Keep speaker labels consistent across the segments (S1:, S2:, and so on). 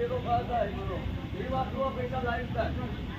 S1: ત્યાંથી કાઢવા તો પડશે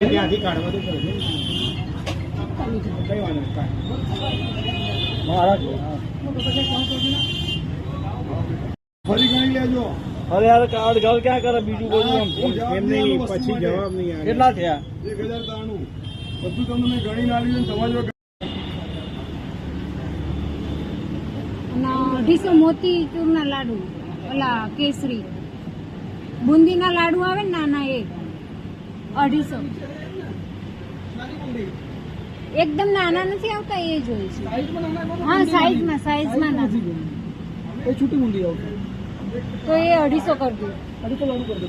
S1: ગણી ના
S2: અઢીસો મોતીચૂરના લાડુ ઓલા કેસરી. બુંદીના લાડુ આવે ને નાના એ. અઢીસો. એકદમ નાના નથી આવતા એ જોઈએ છે. હા સાઈઝમાં સાઈઝમાં નથી
S3: એ છૂટી મૂંડી આવશે
S2: તો એ અઢીસો કરી દો
S3: અઢીસો લાડુ કરી દો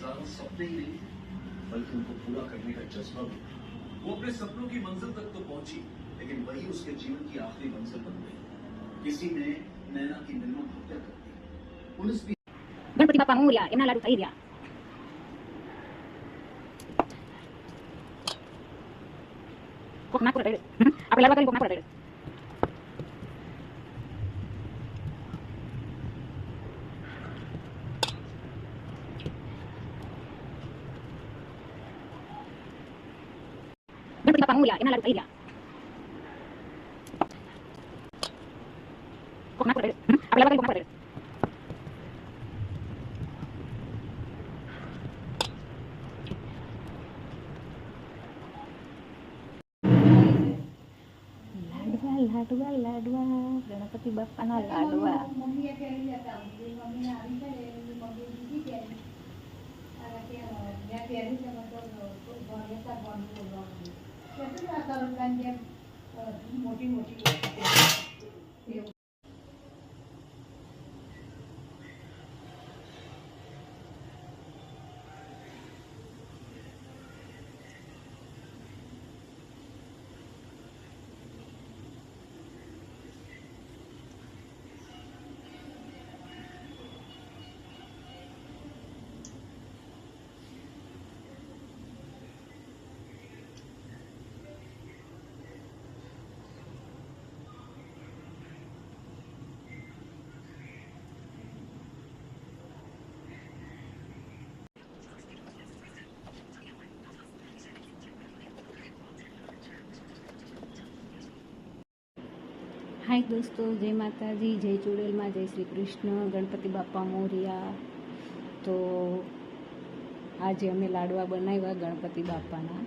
S4: हज़ारों सपने ही नहीं, बल्कि उनको पूरा करने का जज्बा भी। वो अपने सपनों की मंजिल तक तो पहुँची, लेकिन वही उसके जीवन की आखिरी मंजिल बन गई। किसी ने नैना की निर्मम हत्या कर दी। पुलिस भी
S2: गणपति बापा मोरिया एमना लाडू खाई दिया को कोकना पर गए अपने लाडू कोकना पर गए રે ગણપતિ બાપા મોરિયા એમના લાડુ થઈ રહ્યા કોક નાખો રે આપણે લાડવા કરી 现在主要到了难点，呃，磨叽磨叽。હાય દોસ્તો, જય માતાજી, જય ચુડેલમાં, જય શ્રી કૃષ્ણ, ગણપતિ બાપા મોરિયા. તો આજે અમે લાડવા બનાવ્યા ગણપતિ બાપાના.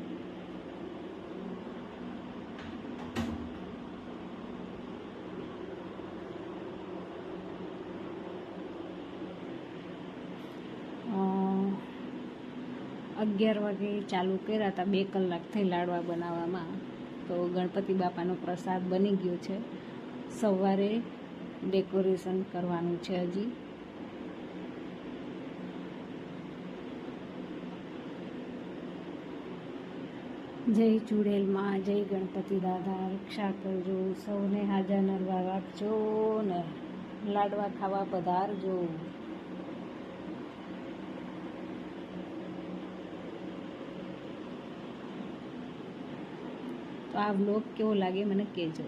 S2: અગિયાર વાગે ચાલુ કર્યા હતા, બે કલાક થઈ લાડવા બનાવવામાં. તો ગણપતિ બાપાનો પ્રસાદ બની ગયો છે. સવારે ડેકોરેશન કરવાનું છે હજી. જય ચુડેલમાં જય ગણપતિ દાદા રક્ષા કરજો સૌને હાજર નરવા રાખજો ને લાડવા ખાવા પધારજો. તો આ બ્લોગ કેવો લાગે મને કહેજો.